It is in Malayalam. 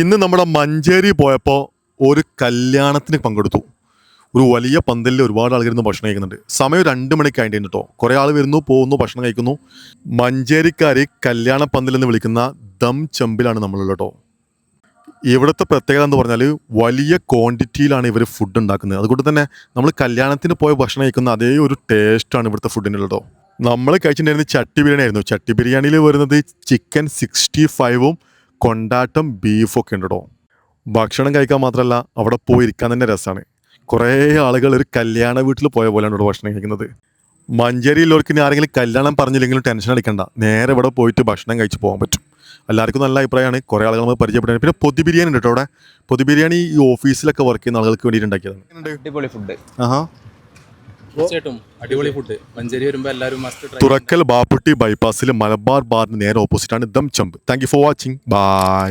ഇന്ന് നമ്മുടെ മഞ്ചേരി പോയപ്പോൾ ഒരു കല്യാണത്തിന് പങ്കെടുത്തു. ഒരു വലിയ പന്തലിൽ ഒരുപാട് ആളുകൾ ഇരുന്ന് ഭക്ഷണം കഴിക്കുന്നുണ്ട്. സമയം രണ്ട് മണിക്ക് ആയിട്ട് കേട്ടോ കുറേ ആൾ വരുന്നു പോകുന്നു ഭക്ഷണം കഴിക്കുന്നു. മഞ്ചേരിക്കാർ കല്യാണ പന്തൽ എന്ന് വിളിക്കുന്ന ദം ചെമ്പിലാണ് നമ്മളുള്ളത് കേട്ടോ ഇവിടുത്തെ പ്രത്യേകത എന്ന് പറഞ്ഞാൽ വലിയ ക്വാണ്ടിറ്റിയിലാണ് ഇവർ ഫുഡ് ഉണ്ടാക്കുന്നത്. അതുകൊണ്ട് തന്നെ നമ്മൾ കല്യാണത്തിന് പോയ ഭക്ഷണം കഴിക്കുന്ന അതേ ഒരു ടേസ്റ്റാണ് ഇവിടുത്തെ ഫുഡിനുള്ളതോ നമ്മൾ കഴിച്ചിട്ടുണ്ടായിരുന്നത് ചട്ടി ബിരിയാണി ആയിരുന്നു ചട്ടി ബിരിയാണിയിൽ വരുന്നത് ചിക്കൻ സിക്സ്റ്റി ഫൈവും കൊണ്ടാട്ടം ബീഫൊക്കെ ഉണ്ട് കേട്ടോ ഭക്ഷണം കഴിക്കാൻ മാത്രമല്ല അവിടെ പോയി ഇരിക്കാൻ തന്നെ രസമാണ് കുറേ ആളുകൾ ഒരു കല്യാണ വീട്ടിൽ പോയ പോലെയാണ് ഇവിടെ ഭക്ഷണം കഴിക്കുന്നത്. മഞ്ചേരിയിലുള്ളവർക്ക് ഇനി ആരെങ്കിലും കല്യാണം പറഞ്ഞില്ലെങ്കിലും ടെൻഷൻ അടിക്കണ്ട. നേരെ ഇവിടെ പോയിട്ട് ഭക്ഷണം കഴിച്ച് പോകാൻ പറ്റും. എല്ലാവർക്കും നല്ല അഭിപ്രായമാണ്. കുറേ ആളുകൾ നമ്മൾ പരിചയപ്പെടാൻ പിന്നെ പൊതി ബിരിയാണി ഉണ്ട് കേട്ടോ അവിടെ. പൊതി ബിരിയാണി ഈ ഓഫീസിലൊക്കെ വർക്ക് ചെയ്യുന്ന ആളുകൾക്ക് വേണ്ടിയിട്ട് ഉണ്ടാക്കിയതാണ്. അടിപൊളി ഫുഡ് ആഹാ. അടിപൊളി ഫുഡ് മഞ്ചേരി വരുമ്പോൾ എല്ലാവരും മസ്റ്റ് തുറക്കൽ ബാപ്പുട്ടി ബൈപ്പാസിൽ മലബാർ ബാറിന് നേരെ ഓപ്പോസിറ്റ് ആണ് dum ചമ്പ് thank you for watching bye